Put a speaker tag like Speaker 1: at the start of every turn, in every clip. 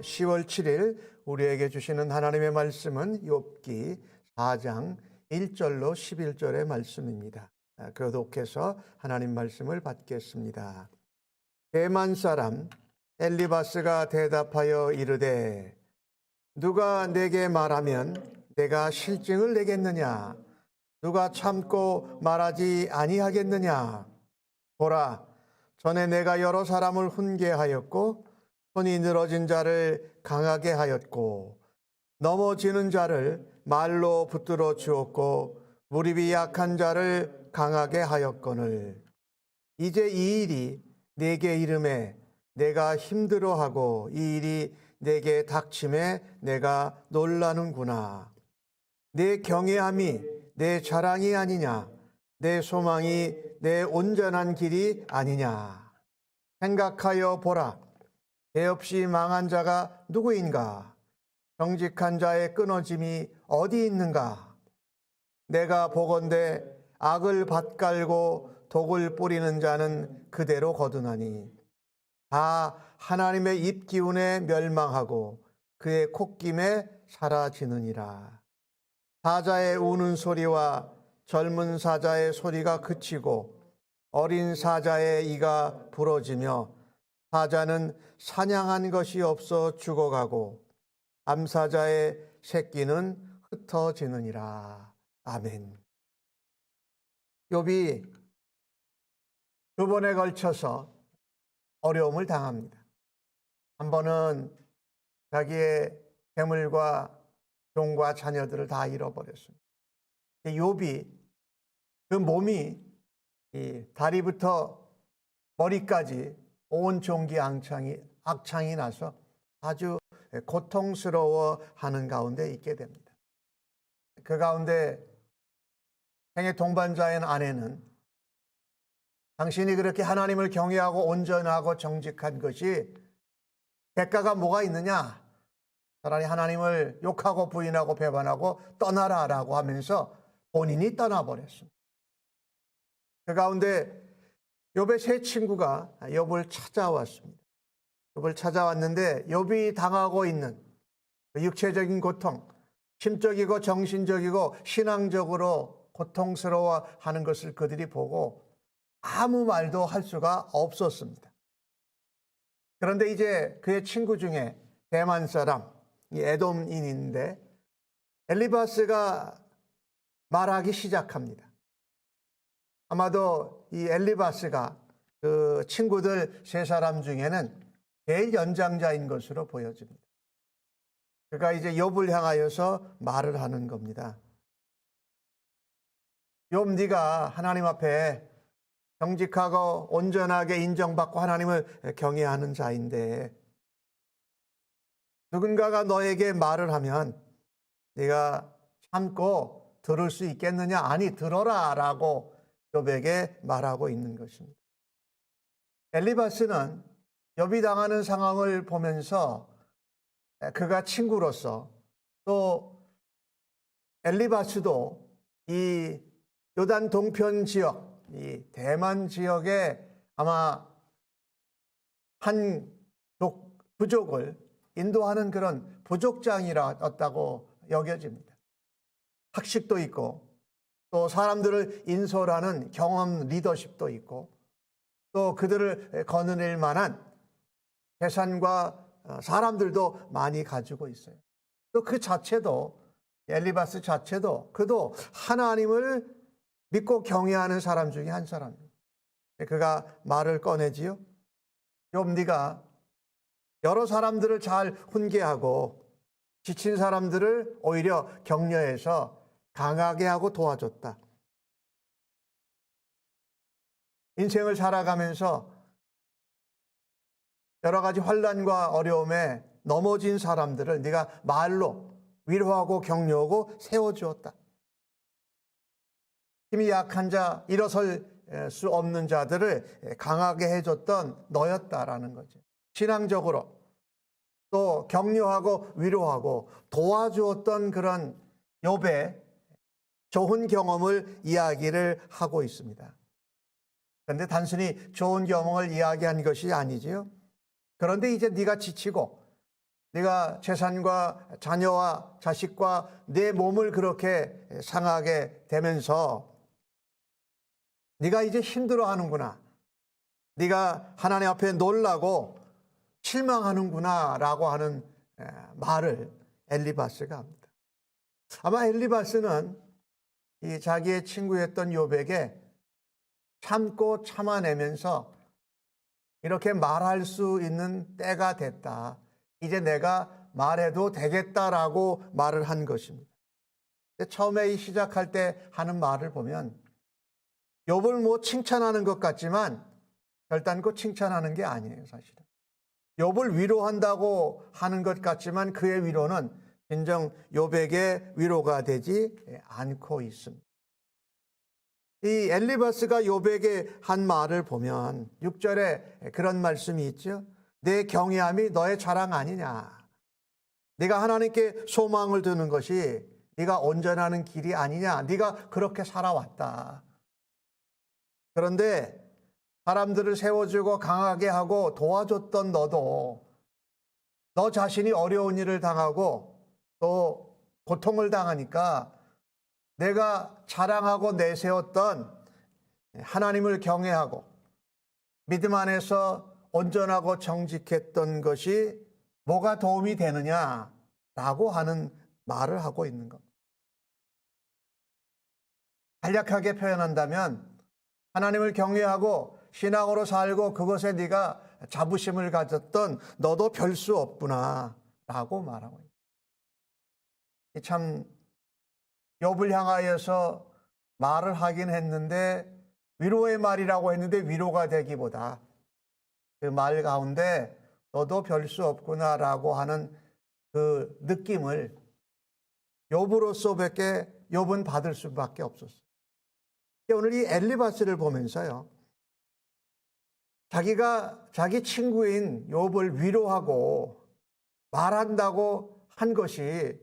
Speaker 1: 10월 7일 우리에게 주시는 하나님의 말씀은 욥기 4장 1절로 11절의 말씀입니다. 아, 교독해서 하나님 말씀을 받겠습니다. 대만 사람 엘리바스가 대답하여 이르되 누가 내게 말하면 내가 실증을 내겠느냐 누가 참고 말하지 아니하겠느냐 보라 전에 내가 여러 사람을 훈계하였고 손이 늘어진 자를 강하게 하였고 넘어지는 자를 말로 붙들어 주었고 무릎이 약한 자를 강하게 하였거늘. 이제 이 일이 내게 이름에 내가 힘들어하고 이 일이 내게 닥침에 내가 놀라는구나. 내 경외함이 내 자랑이 아니냐? 내 소망이 내 온전한 길이 아니냐? 생각하여 보라 애 없이 망한 자가 누구인가? 정직한 자의 끊어짐이 어디 있는가? 내가 보건대 악을 밭갈고 독을 뿌리는 자는 그대로 거두나니 다 하나님의 입 기운에 멸망하고 그의 콧김에 사라지느니라. 사자의 우는 소리와 젊은 사자의 소리가 그치고 어린 사자의 이가 부러지며 사자는 사냥한 것이 없어 죽어가고 암사자의 새끼는 흩어지느니라. 아멘. 욥이 두 번에 걸쳐서 어려움을 당합니다. 한 번은 자기의 재물과 종과 자녀들을 다 잃어버렸습니다. 욥이 그 몸이 이 다리부터 머리까지 온 종기 악창이, 악창이 나서 아주 고통스러워 하는 가운데 있게 됩니다. 그 가운데 생애 동반자인 아내는 당신이 그렇게 하나님을 경외하고 온전하고 정직한 것이 대가가 뭐가 있느냐? 차라리 하나님을 욕하고 부인하고 배반하고 떠나라라고 하면서 본인이 떠나버렸습니다. 그 가운데 욥의 세 친구가 욥을 찾아왔습니다. 욥을 찾아왔는데 욥이 당하고 있는 그 육체적인 고통, 심적이고 정신적이고 신앙적으로 고통스러워하는 것을 그들이 보고 아무 말도 할 수가 없었습니다. 그런데 이제 그의 친구 중에 대만 사람, 이 에돔인인데 엘리바스가 말하기 시작합니다. 아마도 이 엘리바스가 그 친구들 세 사람 중에는 제일 연장자인 것으로 보여집니다. 그가 이제 욥을 향하여서 말을 하는 겁니다. 욥 네가 하나님 앞에 정직하고 온전하게 인정받고 하나님을 경외하는 자인데 누군가가 너에게 말을 하면 네가 참고 들을 수 있겠느냐? 아니 들어라라고 욥에게 말하고 있는 것입니다. 엘리바스는 욥이 당하는 상황을 보면서 그가 친구로서 또 엘리바스도 이 요단 동편 지역, 이 대만 지역에 아마 한 부족을 인도하는 그런 부족장이라었다고 여겨집니다. 학식도 있고 또 사람들을 인솔하는 경험 리더십도 있고 또 그들을 거느릴 만한 재산과 어, 사람들도 많이 가지고 있어요. 또 그 자체도 엘리바스 자체도 그도 하나님을 믿고 경외하는 사람 중에 한 사람입니다. 그가 말을 꺼내지요. 욥 네가 여러 사람들을 잘 훈계하고 지친 사람들을 오히려 격려해서 강하게 하고 도와줬다. 인생을 살아가면서 여러 가지 환란과 어려움에 넘어진 사람들을 네가 말로 위로하고 격려하고 세워주었다. 힘이 약한 자, 일어설 수 없는 자들을 강하게 해줬던 너였다라는 거죠. 신앙적으로 또 격려하고 위로하고 도와주었던 그런 욥의 좋은 경험을 이야기를 하고 있습니다. 그런데 단순히 좋은 경험을 이야기한 것이 아니지요. 그런데 이제 네가 지치고 네가 재산과 자녀와 자식과 내 몸을 그렇게 상하게 되면서 네가 이제 힘들어하는구나. 네가 하나님 앞에 놀라고 실망하는구나라고 하는 에, 말을 엘리바스가 합니다. 아마 엘리바스는 이 자기의 친구였던 요백에 참고 참아내면서 이렇게 말할 수 있는 때가 됐다. 이제 내가 말해도 되겠다라고 말을 한 것입니다. 처음에 이 시작할 때 하는 말을 보면 욥을 뭐 칭찬하는 것 같지만 결단코 칭찬하는 게 아니에요, 사실은. 욥을 위로한다고 하는 것 같지만 그의 위로는 진정 욥에게 위로가 되지 않고 있습니다. 이 엘리바스가 욥에게 한 말을 보면 6절에 그런 말씀이 있죠. 내 경외함이 너의 자랑 아니냐. 네가 하나님께 소망을 두는 것이 네가 온전하는 길이 아니냐. 네가 그렇게 살아왔다. 그런데 사람들을 세워주고 강하게 하고 도와줬던 너도 너 자신이 어려운 일을 당하고 또 고통을 당하니까 내가 자랑하고 내세웠던 하나님을 경외하고 믿음 안에서 온전하고 정직했던 것이 뭐가 도움이 되느냐라고 하는 말을 하고 있는 겁니다. 간략하게 표현한다면 하나님을 경외하고 신앙으로 살고 그것에 네가 자부심을 가졌던 너도 별 수 없구나라고 말하고 있다. 참 욥을 향하여서 말을 하긴 했는데 위로의 말이라고 했는데 위로가 되기보다 그 말 가운데 너도 별 수 없구나라고 하는 그 느낌을 욥으로서밖에 욥은 받을 수밖에 없었어요. 오늘 이 엘리바스를 보면서요. 자기가 자기 친구인 욥을 위로하고 말한다고 한 것이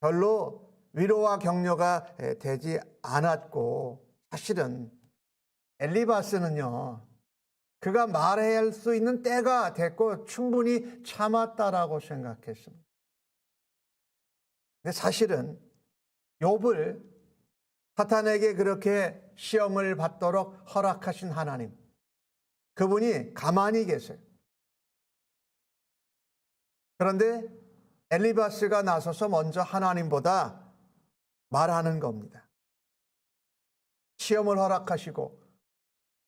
Speaker 1: 별로 위로와 격려가 되지 않았고 사실은 엘리바스는요. 그가 말해야 할수 있는 때가 됐고 충분히 참았다라고 생각했습니다. 근데 사실은 욥을 사탄에게 그렇게 시험을 받도록 허락하신 하나님 그분이 가만히 계세요. 그런데 엘리바스가 나서서 먼저 하나님보다 말하는 겁니다. 시험을 허락하시고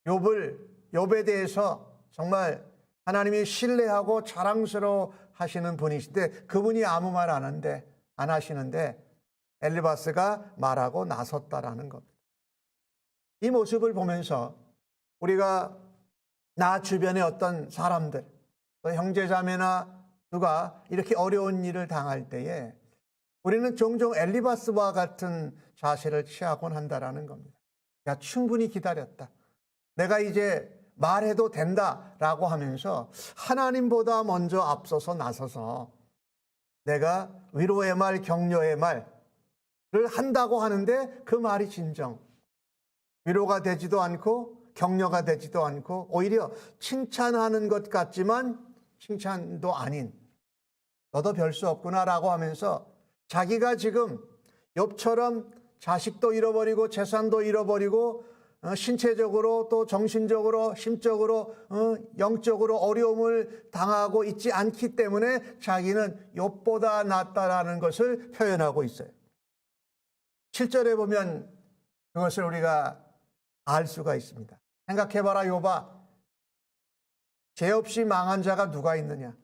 Speaker 1: 욥을 욥에 대해서 정말 하나님이 신뢰하고 자랑스러워 하시는 분이신데 그분이 아무 말 안 하는데 안 하시는데 엘리바스가 말하고 나섰다라는 겁니다. 이 모습을 보면서 우리가 나 주변의 어떤 사람들, 또 형제자매나 누가 이렇게 어려운 일을 당할 때에 우리는 종종 엘리바스와 같은 자세를 취하곤 한다라는 겁니다. 야, 충분히 기다렸다. 내가 이제 말해도 된다 라고 하면서 하나님보다 먼저 앞서서 나서서 내가 위로의 말, 격려의 말을 한다고 하는데 그 말이 진정 위로가 되지도 않고 격려가 되지도 않고 오히려 칭찬하는 것 같지만 칭찬도 아닌 너도 별 수 없구나라고 하면서 자기가 지금 욥처럼 자식도 잃어버리고 재산도 잃어버리고 어, 신체적으로 또 정신적으로 심적으로 어, 영적으로 어려움을 당하고 있지 않기 때문에 자기는 욥보다 낫다라는 것을 표현하고 있어요. 7절에 보면 그것을 우리가 알 수가 있습니다. 생각해봐라 욥아 죄 없이 망한 자가 누가 있느냐?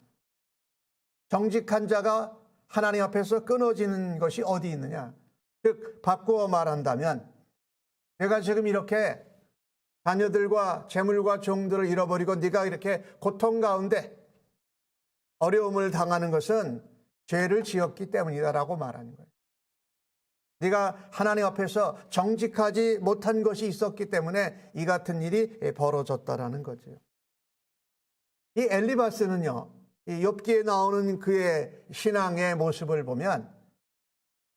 Speaker 1: 정직한 자가 하나님 앞에서 끊어지는 것이 어디 있느냐? 즉 바꾸어 말한다면 내가 지금 이렇게 자녀들과 재물과 종들을 잃어버리고 네가 이렇게 고통 가운데 어려움을 당하는 것은 죄를 지었기 때문이다라고 말하는 거예요. 네가 하나님 앞에서 정직하지 못한 것이 있었기 때문에 이 같은 일이 벌어졌다라는 거죠. 이 엘리바스는요, 이 욥기에 나오는 그의 신앙의 모습을 보면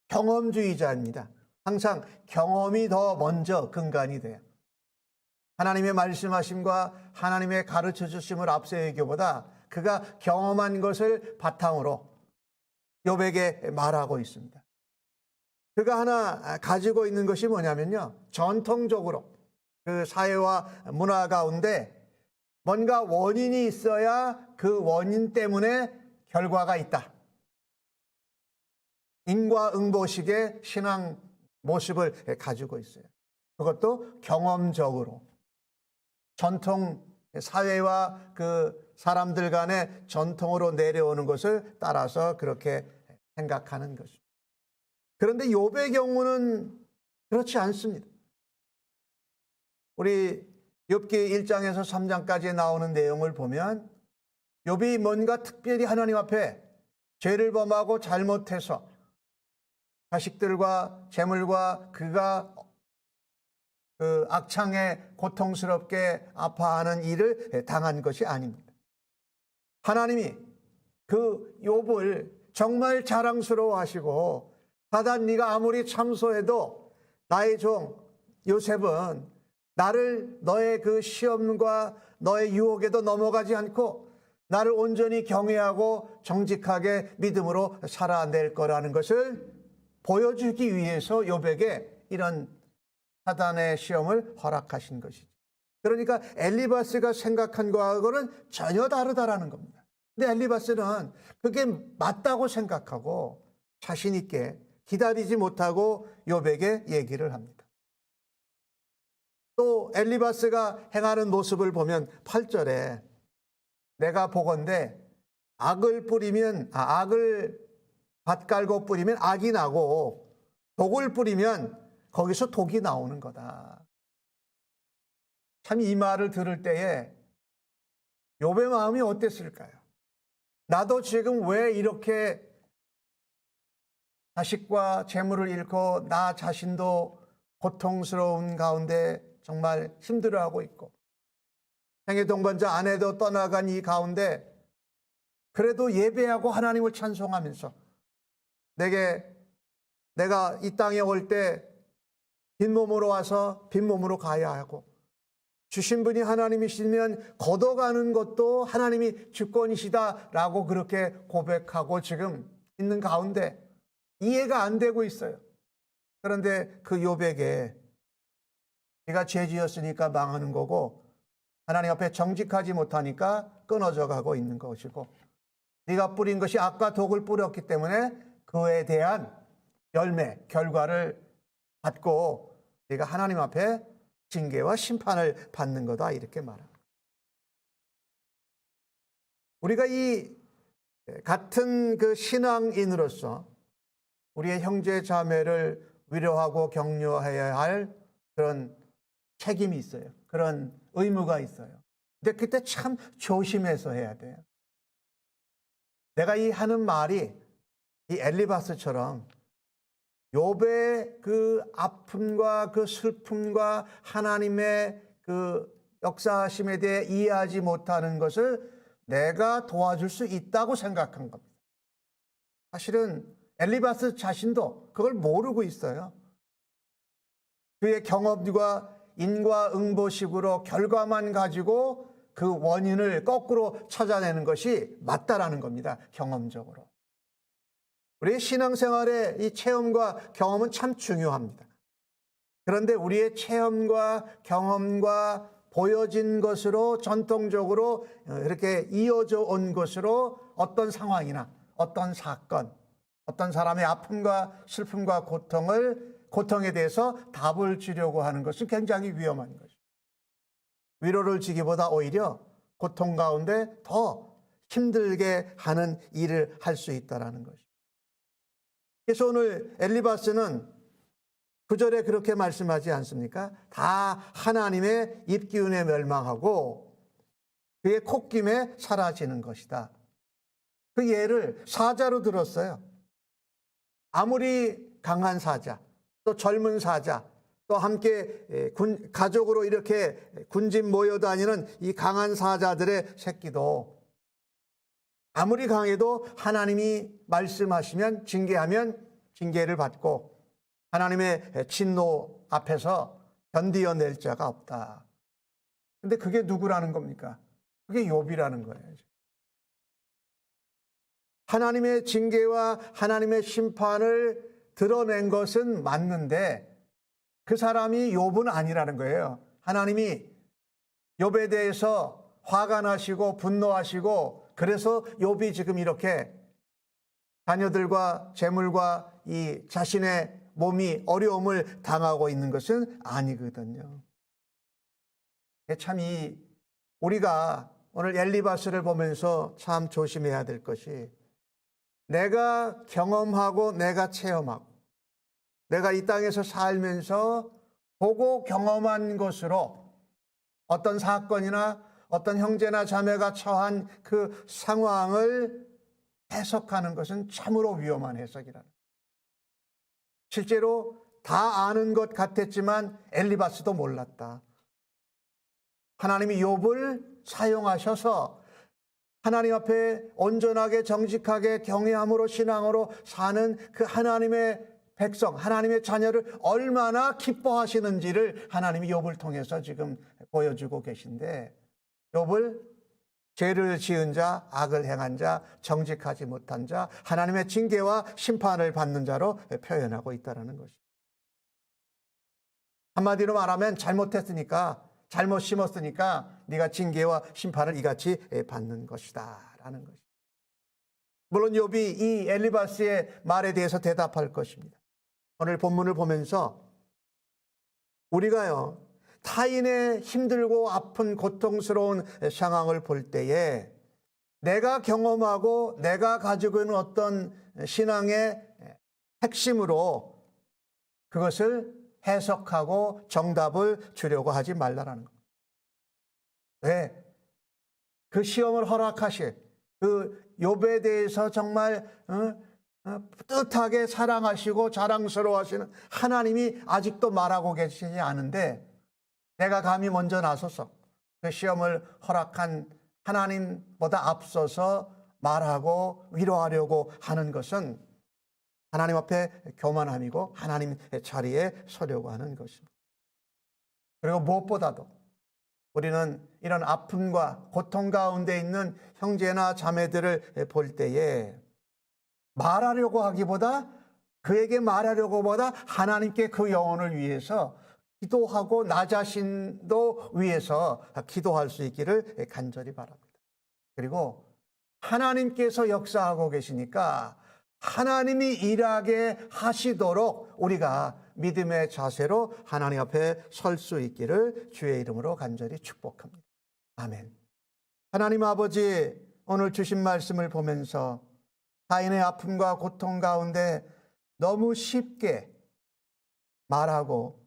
Speaker 1: 경험주의자입니다. 항상 경험이 더 먼저 근간이 돼요. 하나님의 말씀하심과 하나님의 가르쳐 주심을 앞세우기보다 그가 경험한 것을 바탕으로 욥에게 말하고 있습니다. 그가 하나 가지고 있는 것이 뭐냐면요. 전통적으로 그 사회와 문화 가운데 뭔가 원인이 있어야 그 원인 때문에 결과가 있다. 인과응보식의 신앙 모습을 가지고 있어요. 그것도 경험적으로 전통 사회와 그 사람들 간의 전통으로 내려오는 것을 따라서 그렇게 생각하는 것입니다. 그런데 욥의 경우는 그렇지 않습니다. 우리 욥기 1장에서 3장까지 나오는 내용을 보면 욥이 뭔가 특별히 하나님 앞에 죄를 범하고 잘못해서 자식들과 재물과 그가 그 악창에 고통스럽게 아파하는 일을 당한 것이 아닙니다. 하나님이 그 욥을 정말 자랑스러워하시고 사단 네가 아무리 참소해도 나의 종 요셉은 나를 너의 그 시험과 너의 유혹에도 넘어가지 않고 나를 온전히 경외하고 정직하게 믿음으로 살아낼 거라는 것을 보여주기 위해서 욥에게 이런 사단의 시험을 허락하신 것이죠. 그러니까 엘리바스가 생각한 거하고는 전혀 다르다라는 겁니다. 근데 엘리바스는 그게 맞다고 생각하고 자신 있게 기다리지 못하고 욥에게 얘기를 합니다. 또 엘리바스가 행하는 모습을 보면 8절에 내가 보건대 악을 뿌리면 아, 악을 밭 깔고 뿌리면 악이 나고 독을 뿌리면 거기서 독이 나오는 거다. 참 이 말을 들을 때에 욥의 마음이 어땠을까요? 나도 지금 왜 이렇게 자식과 재물을 잃고 나 자신도 고통스러운 가운데 정말 힘들어하고 있고 생애 동반자 아내도 떠나간 이 가운데 그래도 예배하고 하나님을 찬송하면서 내게 내가 이 땅에 올 때 빈몸으로 와서 빈몸으로 가야 하고 주신 분이 하나님이시면 걷어가는 것도 하나님이 주권이시다라고 그렇게 고백하고 지금 있는 가운데 이해가 안 되고 있어요. 그런데 그 욥에게 네가 죄 지었으니까 망하는 거고 하나님 앞에 정직하지 못하니까 끊어져 가고 있는 것이고 네가 뿌린 것이 악과 독을 뿌렸기 때문에 그에 대한 열매, 결과를 받고 네가 하나님 앞에 징계와 심판을 받는 거다 이렇게 말합니다. 우리가 이 같은 그 신앙인으로서 우리의 형제 자매를 위로하고 격려해야 할 그런 책임이 있어요. 그런 의무가 있어요. 근데 그때 참 조심해서 해야 돼요. 내가 이 하는 말이 이 엘리바스처럼 욥의 그 아픔과 그 슬픔과 하나님의 그 역사하심에 대해 이해하지 못하는 것을 내가 도와줄 수 있다고 생각한 겁니다. 사실은 엘리바스 자신도 그걸 모르고 있어요. 그의 경험과 인과응보식으로 결과만 가지고 그 원인을 거꾸로 찾아내는 것이 맞다라는 겁니다. 경험적으로. 우리의 신앙생활의 이 체험과 경험은 참 중요합니다. 그런데 우리의 체험과 경험과 보여진 것으로 전통적으로 이렇게 이어져 온 것으로 어떤 상황이나 어떤 사건, 어떤 사람의 아픔과 슬픔과 고통을 고통에 대해서 답을 주려고 하는 것은 굉장히 위험한 것입니다. 위로를 주기보다 오히려 고통 가운데 더 힘들게 하는 일을 할 수 있다라는 것입니다. 그래서 오늘 엘리바스는 구절에 그렇게 말씀하지 않습니까? 다 하나님의 입기운에 멸망하고 그의 콧김에 사라지는 것이다. 그 예를 사자로 들었어요. 아무리 강한 사자, 또 젊은 사자, 또 함께 군, 가족으로 이렇게 군집 모여 다니는 이 강한 사자들의 새끼도 아무리 강해도 하나님이 말씀하시면 징계하면 징계를 받고 하나님의 진노 앞에서 견디어낼 자가 없다. 근데 그게 누구라는 겁니까? 그게 욥이라는 거예요. 하나님의 징계와 하나님의 심판을 드러낸 것은 맞는데 그 사람이 욥은 아니라는 거예요. 하나님이 욥에 대해서 화가 나시고 분노하시고 그래서 욥이 지금 이렇게 자녀들과 재물과 이 자신의 몸이 어려움을 당하고 있는 것은 아니거든요. 참이 우리가 오늘 엘리바스를 보면서 참 조심해야 될 것이 내가 경험하고 내가 체험하고 내가 이 땅에서 살면서 보고 경험한 것으로 어떤 사건이나 어떤 형제나 자매가 처한 그 상황을 해석하는 것은 참으로 위험한 해석이라는. 실제로 다 아는 것 같았지만 엘리바스도 몰랐다. 하나님이 욥을 사용하셔서 하나님 앞에 온전하게 정직하게 경외함으로 신앙으로 사는 그 하나님의 백성, 하나님의 자녀를 얼마나 기뻐하시는지를 하나님이 욥을 통해서 지금 보여주고 계신데 욥을 죄를 지은 자, 악을 행한 자, 정직하지 못한 자, 하나님의 징계와 심판을 받는 자로 표현하고 있다는 것입니다. 한마디로 말하면 잘못했으니까 잘못 심었으니까 네가 징계와 심판을 이같이 받는 것이다라는 것입니다. 물론 욥이 이 엘리바스의 말에 대해서 대답할 것입니다. 오늘 본문을 보면서 우리가요 타인의 힘들고 아픈 고통스러운 상황을 볼 때에 내가 경험하고 내가 가지고 있는 어떤 신앙의 핵심으로 그것을 해석하고 정답을 주려고 하지 말라라는 겁니다. 왜? 그 시험을 허락하실 그 욥에 대해서 정말 어? 어, 뜻하게 사랑하시고 자랑스러워하시는 하나님이 아직도 말하고 계시지 않은데 내가 감히 먼저 나서서 그 시험을 허락한 하나님보다 앞서서 말하고 위로하려고 하는 것은 하나님 앞에 교만함이고 하나님 자리에 서려고 하는 것입니다. 그리고 무엇보다도 우리는 이런 아픔과 고통 가운데 있는 형제나 자매들을 볼 때에 말하려고 하기보다 그에게 말하려고 보다 하나님께 그 영혼을 위해서 기도하고 나 자신도 위해서 기도할 수 있기를 간절히 바랍니다. 그리고 하나님께서 역사하고 계시니까 하나님이 일하게 하시도록 우리가 믿음의 자세로 하나님 앞에 설 수 있기를 주의 이름으로 간절히 축복합니다. 아멘. 하나님 아버지 오늘 주신 말씀을 보면서 타인의 아픔과 고통 가운데 너무 쉽게 말하고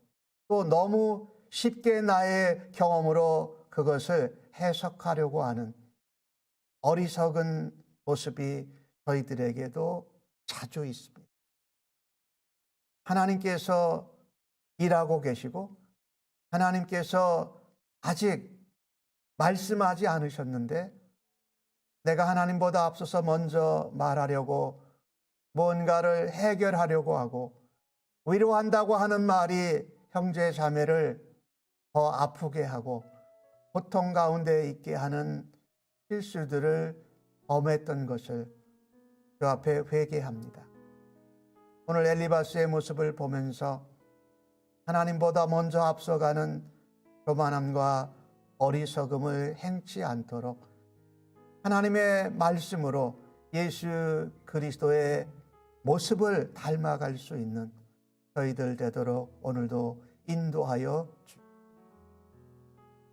Speaker 1: 또 너무 쉽게 나의 경험으로 그것을 해석하려고 하는 어리석은 모습이 저희들에게도 자주 있습니다. 하나님께서 일하고 계시고 하나님께서 아직 말씀하지 않으셨는데 내가 하나님보다 앞서서 먼저 말하려고 뭔가를 해결하려고 하고 위로한다고 하는 말이 형제 자매를 더 아프게 하고 고통 가운데 있게 하는 실수들을 범했던 것을 그 앞에 회개합니다. 오늘 엘리바스의 모습을 보면서 하나님보다 먼저 앞서가는 교만함과 어리석음을 행치 않도록 하나님의 말씀으로 예수 그리스도의 모습을 닮아갈 수 있는 저희들 되도록 오늘도 인도하여 주.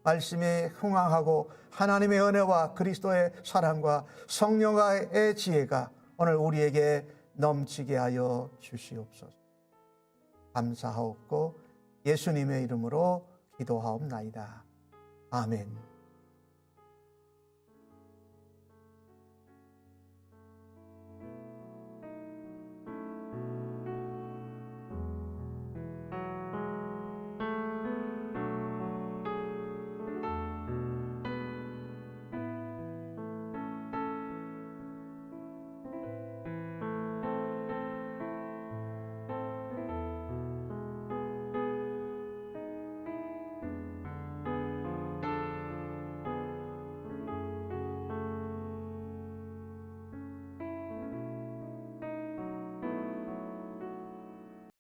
Speaker 1: 말씀에 흥황하고 하나님의 은혜와 그리스도의 사랑과 성령의 지혜가 오늘 우리에게 넘치게 하여 주시옵소서. 감사하옵고 예수님의 이름으로 기도하옵나이다. 아멘.